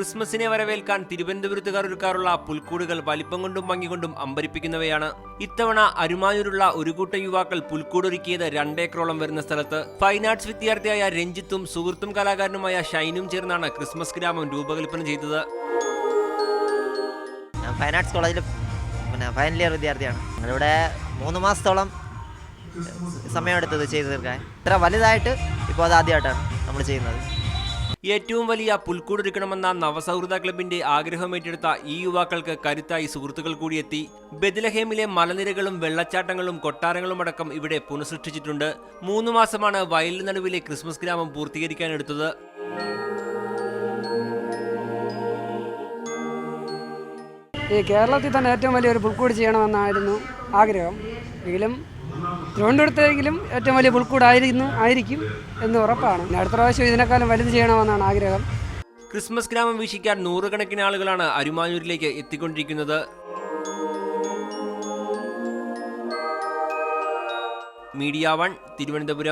ക്രിസ്മസിനെ വരവേൽക്കാൻ തിരുവനന്തപുരത്തുകാർ ഒരുക്കാറുള്ള പുൽക്കൂടുകൾ വലിപ്പം കൊണ്ടും ഭംഗികൊണ്ടും അമ്പരിപ്പിക്കുന്നവയാണ്. ഇത്തവണ അരുമാനൂരുള്ള ഒരു കൂട്ടം യുവാക്കൾ പുൽക്കൂടൊരുക്കിയത് രണ്ടേക്കറോളം വരുന്ന സ്ഥലത്ത്. ഫൈൻ ആർട്സ് വിദ്യാർത്ഥിയായ രഞ്ജിത്തും സുഹൃത്തും കലാകാരനുമായ ഷൈനും ചേർന്നാണ് ക്രിസ്മസ് ഗ്രാമം രൂപകൽപ്പന ചെയ്തത്. ഞാൻ ഫൈൻ ആർട്സ് കോളേജിൽ പിന്നെ ഫൈനൽ ഇയർ വിദ്യാർത്ഥിയാണ്. ഞങ്ങളിവിടെ മൂന്ന് മാസത്തോളം സമയമെടുത്തത് ചെയ്തു തീർക്കാൻ. ഇത്ര വലുതായിട്ട് ഇപ്പോൾ അത് ആദ്യമായിട്ടാണ് നമ്മൾ ചെയ്യുന്നത്. ഏറ്റവും വലിയ പുൽക്കൂടൊരുക്കണമെന്ന നവസൗഹൃദ ക്ലബിന്റെ ആഗ്രഹം ഏറ്റെടുത്ത ഈ യുവാക്കൾക്ക് കരുത്തായി സുഹൃത്തുക്കൾ കൂടിയെത്തി ബദലഹേമിലെ മലനിരകളും വെള്ളച്ചാട്ടങ്ങളും കൊട്ടാരങ്ങളും അടക്കം ഇവിടെ പുനഃസൃഷ്ടിച്ചിട്ടുണ്ട്. മൂന്ന് മാസമാണ് വയലിന് നടുവിലെ ക്രിസ്മസ് ഗ്രാമം പൂർത്തീകരിക്കാനെടുത്തത് ഈ കേരളത്തിൽ തന്നെ ഏറ്റവും വലിയൊരു പുൽക്കൂട് ചെയ്യണമെന്നായിരുന്നു ആഗ്രഹം. എങ്കിലും തിരുവനന്തപുരത്തെങ്കിലും ഏറ്റവും വലിയ പുൽക്കൂടായിരുന്നു ആയിരിക്കും എന്ന് ഉറപ്പാണ്. അടുത്ത പ്രാവശ്യം ഇതിനേക്കാളും വലുത് ചെയ്യണമെന്നാണ് ആഗ്രഹം. ക്രിസ്മസ് ഗ്രാമം വീക്ഷിക്കാൻ നൂറുകണക്കിന് ആളുകളാണ് അരുമാനൂരിലേക്ക് എത്തിക്കൊണ്ടിരിക്കുന്നത്. Media one Thiruvananthapuram.